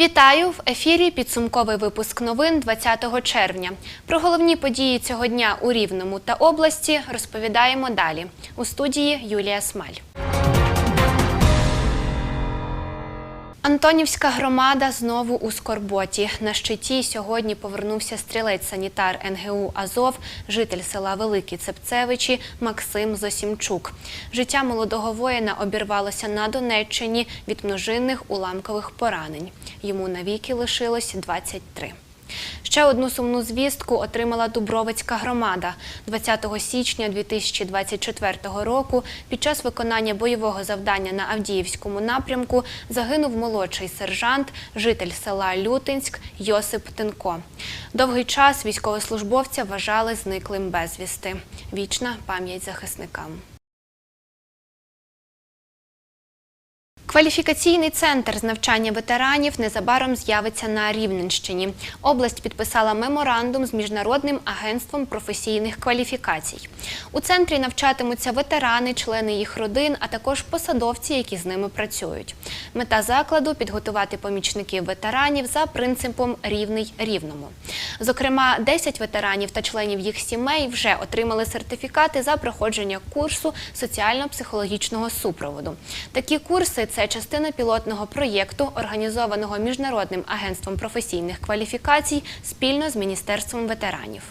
Вітаю в ефірі. Підсумковий випуск новин 20 червня. Про головні події цього дня у Рівному та області розповідаємо далі. У студії Юлія Смаль. Антонівська громада знову у скорботі. На щиті сьогодні повернувся стрілець-санітар НГУ Азов, житель села Великі Цепцевичі Максим Зосімчук. Життя молодого воїна обірвалося на Донеччині від множинних уламкових поранень. Йому навіки лишилось 23. Ще одну сумну звістку отримала Дубровицька громада. 20 січня 2024 року під час виконання бойового завдання на Авдіївському напрямку загинув молодший сержант, житель села Лютинськ Йосип Тинко. Довгий час військовослужбовця вважали зниклим безвісти. Вічна пам'ять захисникам. Кваліфікаційний центр з навчання ветеранів незабаром з'явиться на Рівненщині. Область підписала меморандум з міжнародним агентством професійних кваліфікацій. У центрі навчатимуться ветерани, члени їх родин, а також посадовці, які з ними працюють. Мета закладу підготувати помічників ветеранів за принципом рівний рівному. Зокрема, 10 ветеранів та членів їх сімей вже отримали сертифікати за проходження курсу соціально-психологічного супроводу. Такі курси це частина пілотного проєкту, організованого міжнародним агентством професійних кваліфікацій спільно з міністерством ветеранів.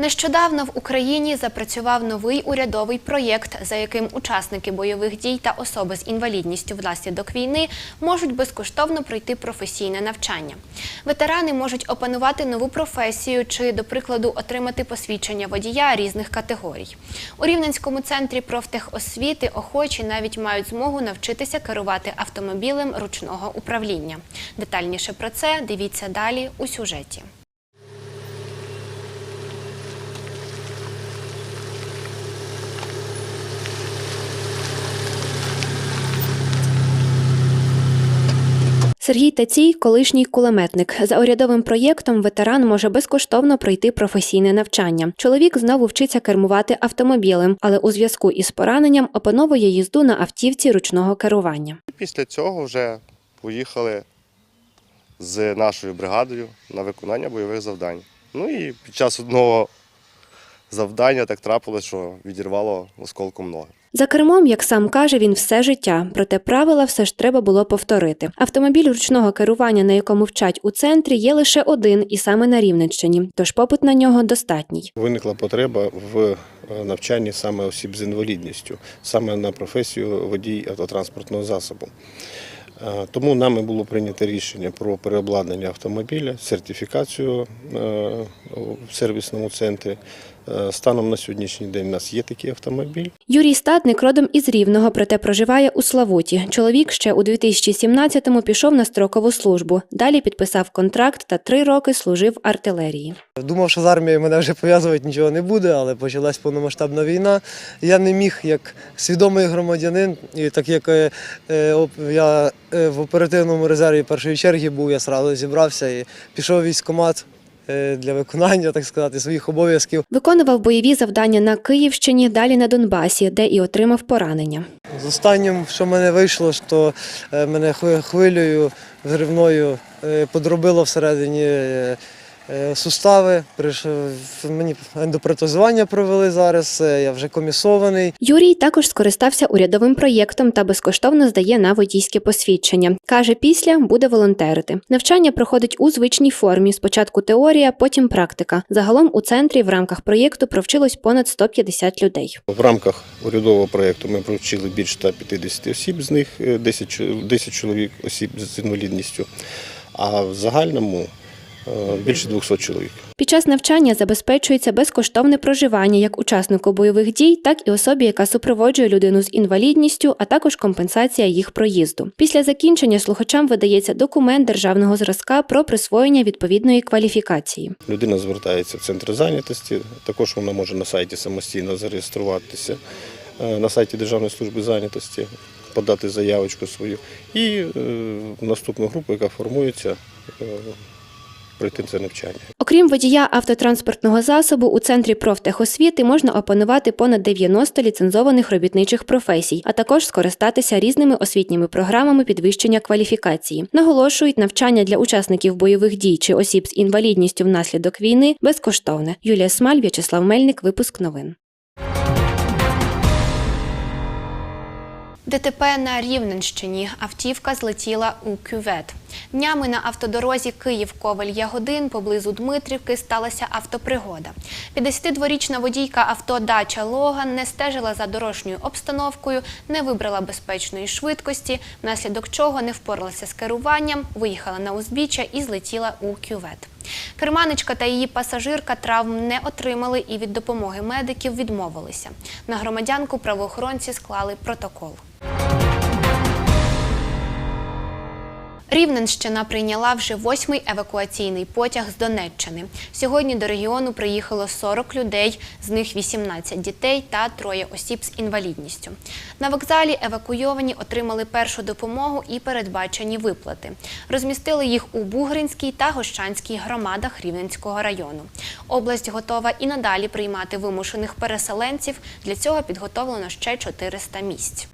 Нещодавно в Україні запрацював новий урядовий проєкт, за яким учасники бойових дій та особи з інвалідністю внаслідок війни можуть безкоштовно пройти професійне навчання. Ветерани можуть опанувати нову професію чи, до прикладу, отримати посвідчення водія різних категорій. У Рівненському центрі профтехосвіти охочі навіть мають змогу навчитися керувати автомобілем ручного управління. Детальніше про це дивіться далі у сюжеті. Сергій Тацій, колишній кулеметник. За урядовим проєктом ветеран може безкоштовно пройти професійне навчання. Чоловік знову вчиться кермувати автомобілем, але у зв'язку із пораненням опановує їзду на автівці ручного керування. Після цього вже поїхали з нашою бригадою на виконання бойових завдань. Ну і під час одного завдання так трапилось, що відірвало осколком ноги. За кермом, як сам каже, він все життя, проте правила все ж треба було повторити. Автомобіль ручного керування, на якому вчать у центрі, є лише один, і саме на Рівненщині, тож попит на нього достатній. Виникла потреба в е, навчанні саме осіб з інвалідністю, саме на професію водій автотранспортного засобу. Е, Тому нами було прийнято рішення про переобладнання автомобіля, сертифікацію е, в сервісному центрі. Е, Станом на сьогоднішній день у нас є такий автомобіль. Юрій Статник родом із Рівного, проте проживає у Славуті. Чоловік ще у 2017-му пішов на строкову службу. Далі підписав контракт та три роки служив артилерії. Думав, що з армією мене вже пов'язувати нічого не буде, але почалась повномасштабна війна. Я не міг як свідомий громадянин, і так як е, е, я в оперативному резерві першої черги був, я сразу зібрався і пішов військкомат для виконання, так сказати, своїх обов'язків. Виконував бойові завдання на Київщині, далі на Донбасі, де і отримав поранення. З останнім, що в мене вийшло, що е, мене хвилею взривною е, подробило всередині е, е, сустави. Прийшов- Мені ендопротезування провели зараз, е, я вже комісований. Юрій також скористався урядовим проєктом та безкоштовно здає на водійське посвідчення. Каже, після буде волонтерити. Навчання проходить у звичній формі. Спочатку теорія, потім практика. Загалом у центрі в рамках проєкту провчилось понад 150 людей. В рамках урядового проєкту ми провчили більше 150 осіб, з них е, 10, 10 чоловік осіб з інвалідністю, а в загальному е, більше 200 чоловік. Під час навчання забезпечується безкоштовне проживання як учаснику бойових дій, так і особі, яка супроводжує людину з інвалідністю, а також компенсація їх проїзду. Після закінчення слухачам видається документ державного зразка про присвоєння відповідної кваліфікації. Людина звертається в центр зайнятості. Також вона може на сайті самостійно зареєструватися е, на сайті Державної служби зайнятості, подати заявочку свою. І е, наступну групу, яка формується, е, пройти це навчання. Окрім водія автотранспортного засобу, у центрі профтехосвіти можна опанувати понад 90 ліцензованих робітничих професій, а також скористатися різними освітніми програмами підвищення кваліфікації. Наголошують, навчання для учасників бойових дій чи осіб з інвалідністю внаслідок війни безкоштовне. Юлія Смаль, В'ячеслав Мельник, випуск новин. ДТП на Рівненщині. Автівка злетіла у кювет. Днями на автодорозі Київ-Ковель-Ягодин поблизу Дмитрівки сталася автопригода. 52-річна водійка авто Дача Логан не стежила за дорожньою обстановкою, не вибрала безпечної швидкості, внаслідок чого не впоралася з керуванням, виїхала на узбіччя і злетіла у кювет. Керманичка та її пасажирка травм не отримали і від допомоги медиків відмовилися. На громадянку правоохоронці склали протокол. Рівненщина прийняла вже восьмий евакуаційний потяг з Донеччини. Сьогодні до регіону приїхало 40 людей, з них 18 дітей та троє осіб з інвалідністю. На вокзалі евакуйовані отримали першу допомогу і передбачені виплати. Розмістили їх у Бугринській та Гощанській громадах Рівненського району. Область готова і надалі приймати вимушених переселенців. Для цього підготовлено ще 400 місць.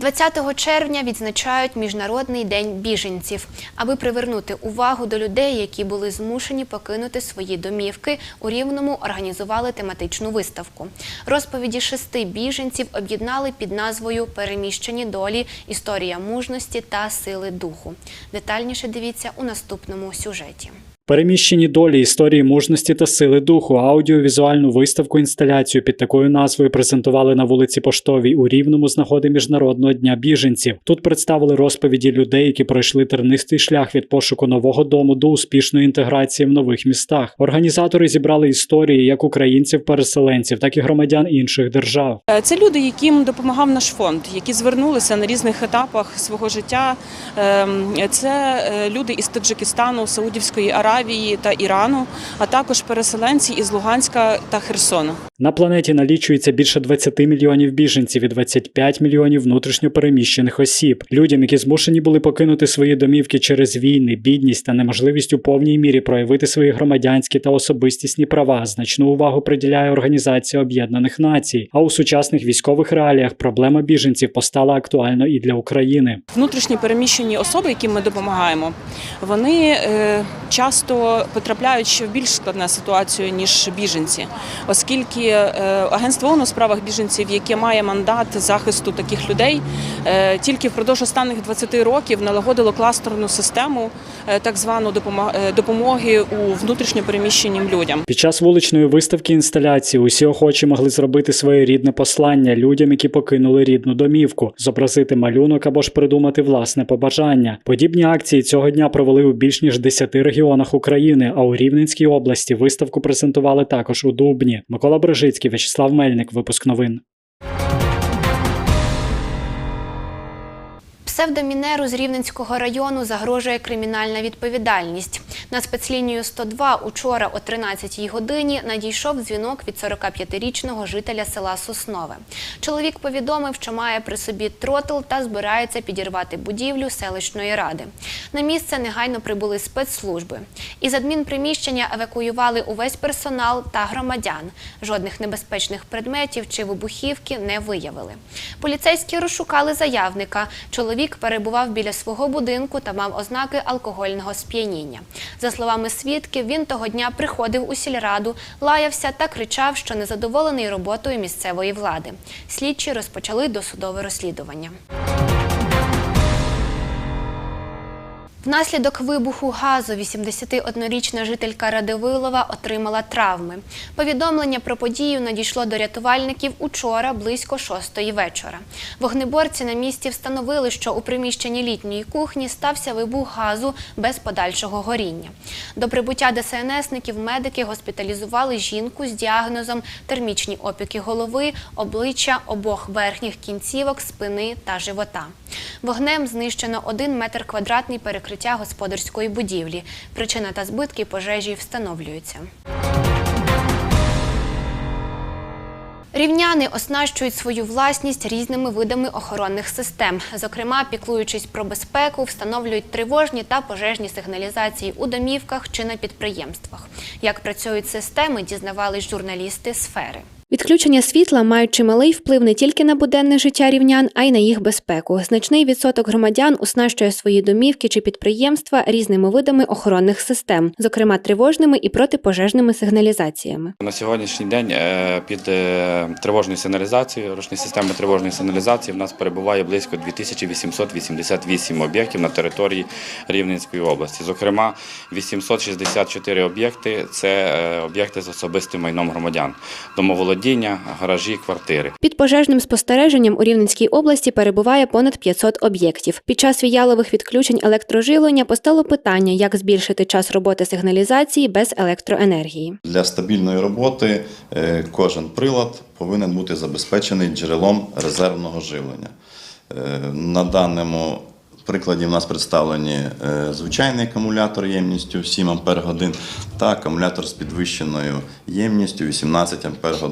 20 червня відзначають Міжнародний день біженців, аби привернути увагу до людей, які були змушені покинути свої домівки. У Рівному організували тематичну виставку. Розповіді шести біженців об'єднали під назвою Переміщені долі, історія мужності та сили духу. Детальніше дивіться у наступному сюжеті. Переміщені долі історії мужності та сили духу, аудіовізуальну виставку інсталяцію під такою назвою презентували на вулиці Поштовій у Рівному з нагоди Міжнародного дня біженців. Тут представили розповіді людей, які пройшли тернистий шлях від пошуку нового дому до успішної інтеграції в нових містах. Організатори зібрали історії як українців-переселенців, так і громадян інших держав. Е, Це люди, яким допомагав наш фонд, які звернулися на різних етапах свого життя. Ем, Це е, люди із Таджикистану, Саудівської Аравії та Ірану, а також переселенці із Луганська та Херсона. На планеті налічується більше 20 мільйонів біженців і 25 мільйонів внутрішньопереміщених осіб. Людям, які змушені були покинути свої домівки через війни, бідність та неможливість у повній мірі проявити свої громадянські та особистісні права, значну увагу приділяє Організація Об'єднаних Націй. А у сучасних військових реаліях проблема біженців постала актуально і для України. Внутрішні переміщені особи, яким ми допомагаємо, вони е, часто потрапляють ще в більш складну ситуацію ніж біженці, оскільки е, агентство ООН у справах біженців, яке має мандат захисту таких людей, е, тільки впродовж останніх 20 років налагодило кластерну систему е, так звану допомо- допомоги у внутрішньо переміщеним людям. Під час вуличної виставки інсталяції усі охочі могли зробити своє рідне послання людям, які покинули рідну домівку, зобразити малюнок або ж придумати власне побажання. Подібні акції цього дня провели у більш ніж 10 регіонах України. А у Рівненській області виставку презентували також у Дубні. Микола Брожицький, В'ячеслав Мельник. Випуск новин. Псевдомінеру з Рівненського району загрожує кримінальна відповідальність. На спецлінію 102 учора о 13-й годині надійшов дзвінок від 45-річного жителя села Соснове. Чоловік повідомив, що має при собі тротл та збирається підірвати будівлю селищної ради. На місце негайно прибули спецслужби. Із адмінприміщення евакуювали увесь персонал та громадян. Жодних небезпечних предметів чи вибухівки не виявили. Поліцейські розшукали заявника. Чоловік перебував біля свого будинку та мав ознаки алкогольного сп'яніння. За словами свідків, він того дня приходив у сільраду, лаявся та кричав, що незадоволений роботою місцевої влади. Слідчі розпочали досудове розслідування. Внаслідок вибуху газу 81-річна жителька Радивилова отримала травми. Повідомлення про подію надійшло до рятувальників учора близько шостої вечора. Вогнеборці на місці встановили, що у приміщенні літньої кухні стався вибух газу без подальшого горіння. До прибуття ДСНСників медики госпіталізували жінку з діагнозом термічні опіки голови, обличчя, обох верхніх кінцівок, спини та живота. Вогнем знищено один метр квадратний перекриття господарської будівлі. Причина та збитки пожежі встановлюються. Рівняни оснащують свою власність різними видами охоронних систем. Зокрема, піклуючись про безпеку, встановлюють тривожні та пожежні сигналізації у домівках чи на підприємствах. Як працюють системи, дізнавались журналісти сфери. Відключення світла мають чималий вплив не тільки на буденне життя рівнян, а й на їх безпеку. Значний відсоток громадян оснащує свої домівки чи підприємства різними видами охоронних систем, зокрема тривожними і протипожежними сигналізаціями. На сьогоднішній день е, під е, тривожною сигналізацією, ручні системи тривожної сигналізації в нас перебуває близько 2888 об'єктів на території Рівненської області. Зокрема, 864 об'єкти це е, об'єкти з особистим майном громадян, домоволодіння, гаражі, квартири. Під пожежним спостереженням у Рівненській області перебуває понад 500 об'єктів. Під час віялових відключень електроживлення постало питання, як збільшити час роботи сигналізації без електроенергії. Для стабільної роботи е, кожен прилад повинен бути забезпечений джерелом резервного живлення. Е, На даному прикладі в нас представлені е, звичайний акумулятор ємністю 7 Ах та акумулятор з підвищеною ємністю 18 Ах.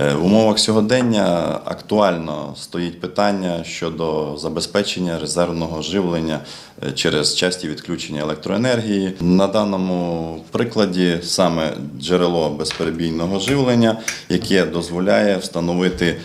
Е, В умовах сьогодення актуально стоїть питання щодо забезпечення резервного живлення е, через часті відключення електроенергії. На даному прикладі саме джерело безперебійного живлення, яке дозволяє встановити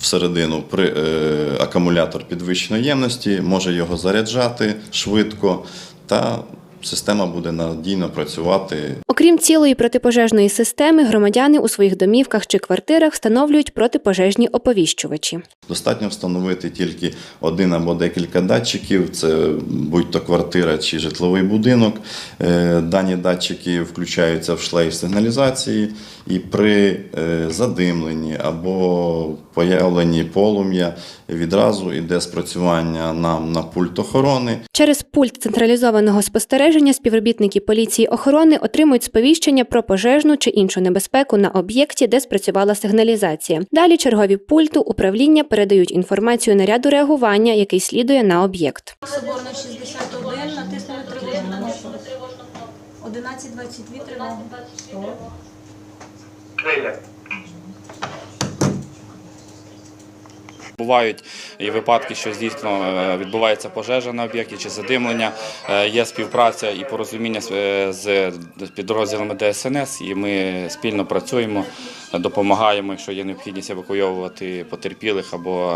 всередину при, е, акумулятор підвищеної ємності, може його заряджати швидко та система буде надійно працювати Окрім цілої протипожежної системи, громадяни у своїх домівках чи квартирах встановлюють протипожежні оповіщувачі. Достатньо встановити тільки один або декілька датчиків, це будь-то квартира чи житловий будинок. Е, Дані датчики включаються в шлейф сигналізації, і при е, задимленні або появленні полум'я відразу йде спрацювання нам на пульт охорони. Через пульт централізованого спостереження співробітники поліції охорони отримують сповіщення про пожежну чи іншу небезпеку на об'єкті, де спрацювала сигналізація. Далі чергові пульту управління передають інформацію наряду реагування, який слідує на об'єкт. Соборна 61, натиснули тривожну кнопку. 11.22 тривога. 可以的。Бувають і випадки, що дійсно е, відбувається пожежа на об'єкті чи задимлення. Е, Є співпраця і порозуміння з- е, підрозділами ДСНС, і ми спільно працюємо, допомагаємо, якщо є необхідність евакуйовувати потерпілих або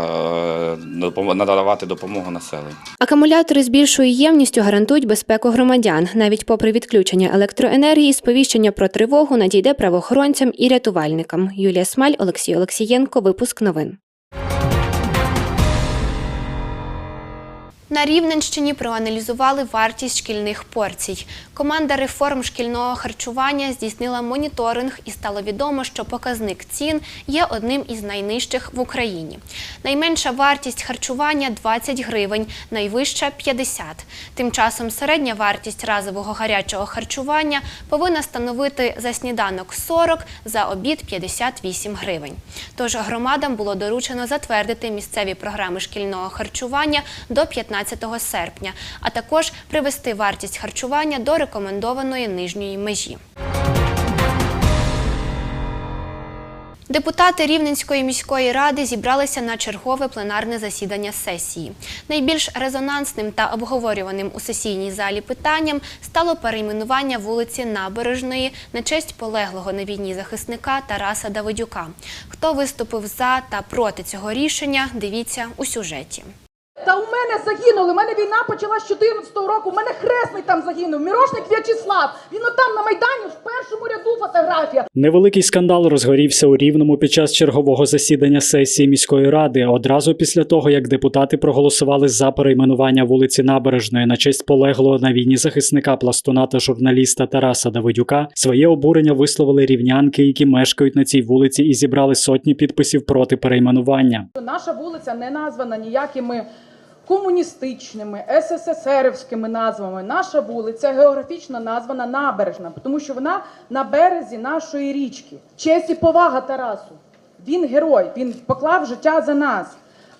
надавати допомогу населенню. Акумулятори з більшою ємністю гарантують безпеку громадян. Навіть попри відключення електроенергії, сповіщення про тривогу надійде правоохоронцям і рятувальникам. Юлія Смаль, Олексій Олексієнко. Випуск новин. На Рівненщині проаналізували вартість шкільних порцій. Команда реформ шкільного харчування здійснила моніторинг і стало відомо, що показник цін є одним із найнижчих в Україні. Найменша вартість харчування 20 гривень, найвища 50. Тим часом середня вартість разового гарячого харчування повинна становити за сніданок 40, за обід 58 гривень. Тож громадам було доручено затвердити місцеві програми шкільного харчування до 15 серпня, а також привести вартість харчування до рекомендованої нижньої межі. Депутати Рівненської міської ради зібралися на чергове пленарне засідання сесії. Найбільш резонансним та обговорюваним у сесійній залі питанням стало перейменування вулиці Набережної на честь полеглого на війні захисника Тараса Давидюка. Хто виступив за та проти цього рішення, дивіться у сюжеті. Та у мене загинули. У мене війна почалась з 14-го року. У мене хресний там загинув. Мірошник В'ячеслав. Він отам на майдані в першому ряду фотографія. Невеликий скандал розгорівся у Рівному під час чергового засідання сесії міської ради. Одразу після того, як депутати проголосували за перейменування вулиці Набережної на честь полеглого на війні захисника пластуна та журналіста Тараса Давидюка, своє обурення висловили рівнянки, які мешкають на цій вулиці, і зібрали сотні підписів проти перейменування. Наша вулиця не названа ніякими комуністичними, СССРівськими назвами. Наша вулиця географічно названа Набережна, тому що вона на березі нашої річки. Честь і повага Тарасу. Він герой, він поклав життя за нас.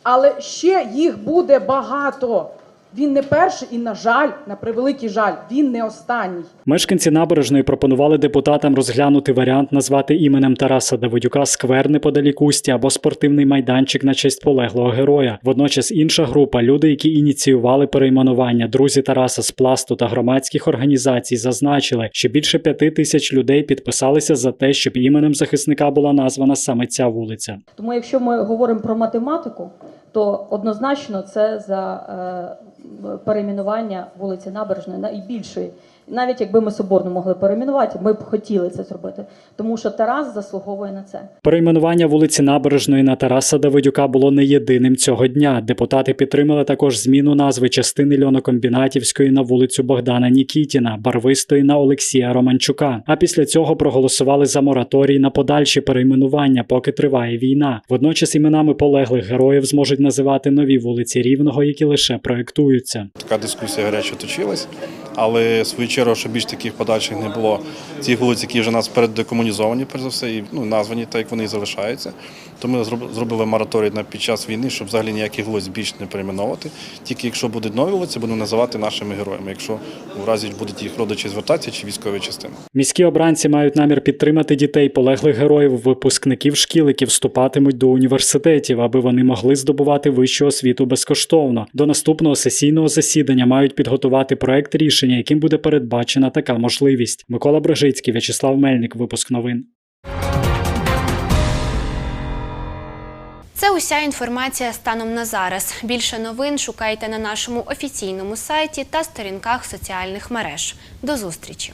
Але ще їх буде багато. Він не перший і, на жаль, на превеликий жаль, він не останній. Мешканці набережної пропонували депутатам розглянути варіант назвати іменем Тараса Давидюка сквер неподалік Усті або спортивний майданчик на честь полеглого героя. Водночас інша група, люди, які ініціювали перейменування, друзі Тараса з пласту та громадських організацій, зазначили, що більше п'яти тисяч людей підписалися за те, щоб іменем захисника була названа саме ця вулиця. Тому якщо ми говоримо про математику, то однозначно це за е, перейменування вулиці Набережної найбільшої. Навіть якби ми соборну могли перейменувати, ми б хотіли це зробити, тому що Тарас заслуговує на це. Перейменування вулиці Набережної на Тараса Давидюка було не єдиним цього дня. Депутати підтримали також зміну назви частини льонокомбінатівської на вулицю Богдана Нікітіна, барвистої на Олексія Романчука. А після цього проголосували за мораторій на подальші перейменування, поки триває війна. Водночас іменами полеглих героїв зможуть називати нові вулиці Рівного, які лише проектуються. Така дискусія гаряче точилась, але в свою чергу, щоб більш таких подальших не було ці вулиці, які вже у нас переддекомунізовані, перш за все, і ну, названі так, як вони і залишаються. То ми зробили мораторій на під час війни, щоб взагалі ніяких вулиць більш не перейменовувати. Тільки якщо будуть нові вулиці, будемо називати нашими героями. Якщо в разі будуть їх родичі звертатися чи військові частини. Міські обранці мають намір підтримати дітей полеглих героїв, випускників шкіл, які вступатимуть до університетів, аби вони могли здобувати вищу освіту безкоштовно. До наступного сесійного засідання мають підготувати проект рішення, яким буде передбачена така можливість. Микола Брижицький, В'ячеслав Мельник. Випуск новин. уся інформація станом на зараз. Більше новин шукайте на нашому офіційному сайті та сторінках соціальних мереж. До зустрічі!